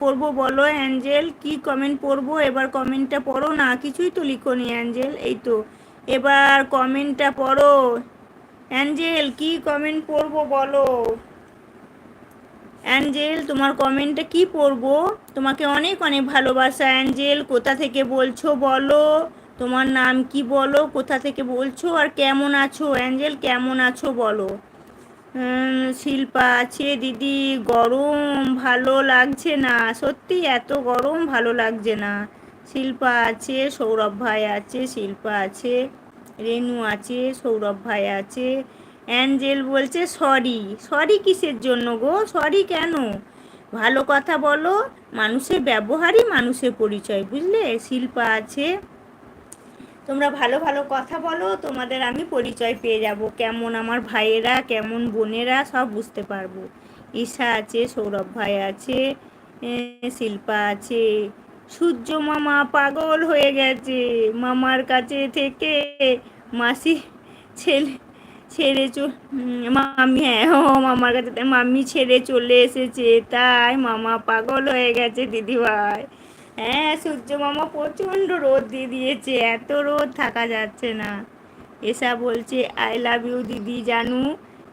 পড়ব বলো অ্যাঞ্জেল, কি কমেন্ট পড়ব? এবার কমেন্টটা পড়ো। না, কিছুই তো লিখোনি অ্যাঞ্জেল, এই তো। এবার কমেন্টটা পড়ো। অ্যাঞ্জেল, কি কমেন্ট পড়ব বলো? অ্যাঞ্জেল, তোমার কমেন্টটা কি পড়ব? তোমাকে অনেক অনেক ভালোবাসা অ্যাঞ্জেল। কোথা থেকে বলছো বলো? তোমার নাম কি বলো? কোথা থেকে বলছো? আর কেমন আছো? অ্যাঞ্জেল, কেমন আছো বলো? শিল্পা আছে দিদি, গরম ভালো লাগছে না। সত্যি এত গরম ভালো লাগছে না। শিল্পা আছে, সৌরভ ভাই আছে, শিল্পা আছে, রেনু আছে, সৌরভ ভাই আছে। অ্যাঞ্জেল বলছে, সরি সরি কিসের জন্য গো? সরি কেন? ভালো কথা বলো, মানুষের ব্যবহারই মানুষের পরিচয়, বুঝলে? শিল্পা আছে তোমরা ভালো ভালো কথা বলো, তোমাদের আমি পরিচয় পেয়ে যাব। কেমন আমার ভাইয়েরা, কেমন বোনেরা, সব বুঝতে পারব। ঈশা আছে, সৌরভ ভাই আছে শিল্পা আছে, সূর্য মামা পাগল হয়ে গেছে, মামার কাছে থেকে মাসি ছেলে, ছেড়ে মামি হ্যাঁ ও, মামার কাছে মামি ছেড়ে চলে এসেছে, তাই মামা পাগল হয়ে গেছে, দিদিভাই। হ্যাঁ সূর্য মামা প্রচণ্ড রোদ দিয়ে দিয়েছে, এত রোদ থাকা যাচ্ছে না। এসা বলছে আই লাভ ইউ দিদি জানু।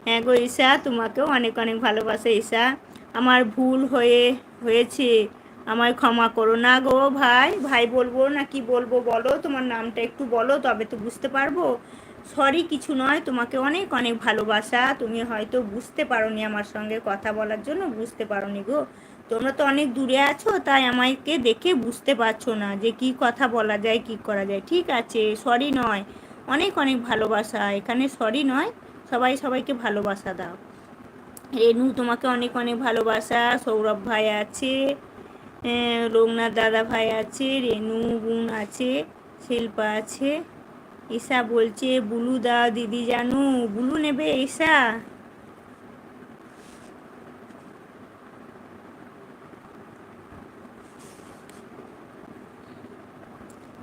হ্যাঁ গো ঈশা, তোমাকেও অনেক অনেক ভালোবাসে ঈশা। আমার ভুল হয়ে, হয়েছে, আমায় ক্ষমা করো না গো ভাই। ভাই বলব না কি বলব বলো, তোমার নামটা একটু বলো, তবে তো বুঝতে পারব। সরি কিছু নয়, তোমাকে অনেক অনেক ভালোবাসা। তুমি হয়তো বুঝতে পারোনি আমার সঙ্গে কথা বলার জন্য, বুঝতে পারোনি গো। তোমরা তো অনেক দূরে আছো, তাই আমাকে দেখে বুঝতে পারছ না যে কি কথা বলা যায়, কি করা যায়। ঠিক আছে সরি নয়। অনেক অনেক ভালোবাসা। এখানে সরি নয়, সবাই সবাইকে ভালোবাসা দাও। রেনু, তোমাকে অনেক অনেক ভালোবাসা। সৌরভ ভাই আছে লোকনাথ দাদা ভাই আছে, রেনু বোন আছে, শিল্পা আছে। ঈশা বলছে, বুলু দা, দিদি জানু, বুলু নেবে ঈশা?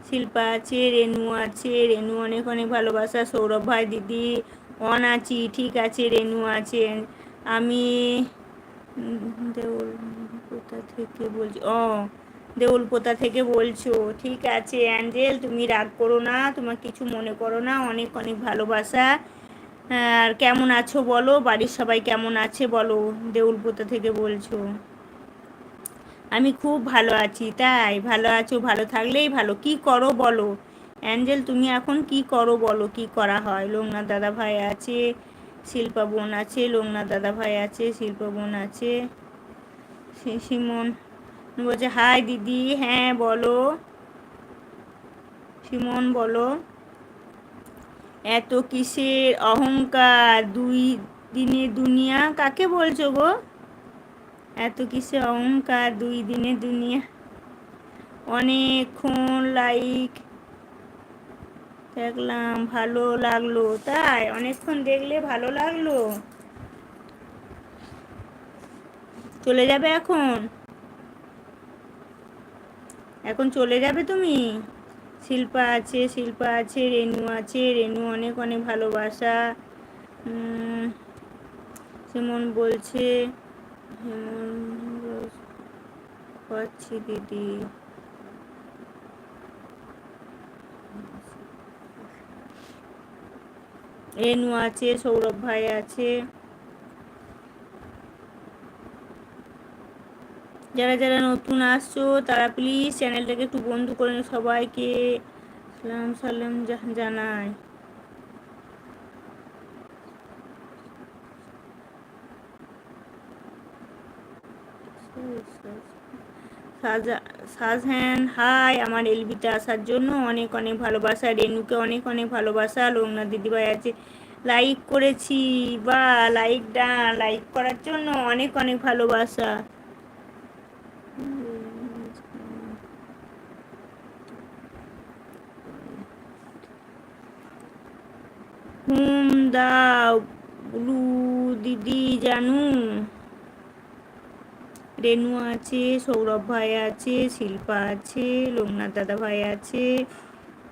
শিল্পা আছে, রেনু আছে, রেনু অনেক অনেক ভালোবাসা। সৌরভ ভাই, দিদি, অন আছি, ঠিক আছে, রেনু আছে। আমি কোথা থেকে বলছি? ও দেউল পোতা থেকে বলছো। ঠিক আছে, অ্যাঞ্জেল, তুমি রাগ করো না, তোমার কিছু মনে করো না, অনেক অনেক ভালোবাসা। আর কেমন আছো বলো? বাড়ির সবাই কেমন আছে বলো? দেউল পোতা থেকে বলছো। আমি খুব ভালো আছি, তাই ভালো আছো, ভালো থাকলেই ভালো। কি করো বলো? অ্যাঞ্জেল, তুমি এখন কি করো বলো? কি করা হয়? লোকনাথ দাদা ভাই আছে, শিল্পা বোন আছে, লোকনাথ দাদা ভাই আছে, শিল্পা বোন আছে সিমন বলছে, হাই দিদি হ্যাঁ বলো। সিমন বলো, এত কিসের অহংকার? দুই দিনে দুনিয়া, কাকে বলছো গো? এত কিছু অহংকার? দুই দিনে দুনিয়া। অনেকক্ষণ লাইক দেখলাম, ভালো লাগল। তাই? অনেকক্ষণ দেখলে ভালো লাগল? চলে যাবে এখন? এখন চলে যাবে তুমি? শিল্পা আছে শিল্পা আছে, রেনু আছে, রেনু অনেক অনেক ভালোবাসা। যেমন বলছে পাচ্ছি দিদি। রেনু আছে, সৌরভ ভাই আছে। যারা যারা নতুন আসছো, তারা প্লিজ চ্যানেলটাকে একটু বন্ধ করে সবাইকে। সালাম সালাম জানায় শাহজাহান হাই, আমার এলবিতে আসার জন্য অনেক অনেক ভালোবাসা। রেনুকে অনেক অনেক ভালোবাসা। লোকনাথ দিদিভাই আছে লাইক করেছি। বা লাইক ডান লাইক করার জন্য অনেক অনেক ভালোবাসা। হুম, দাও। ব্লু দিদি জানু। রেনু আছে, সৌরভ ভাই আছে, শিল্পা আছে, লোকনাথ দাদা ভাই আছে।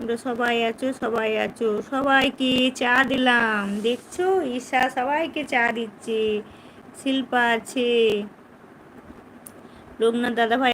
ওরা সবাই আছো সবাই আছো। সবাইকে চা দিলাম। দেখছ? ঈশা সবাইকে চা দিচ্ছে। শিল্পা আছে। লোকনাথ দাদা ভাই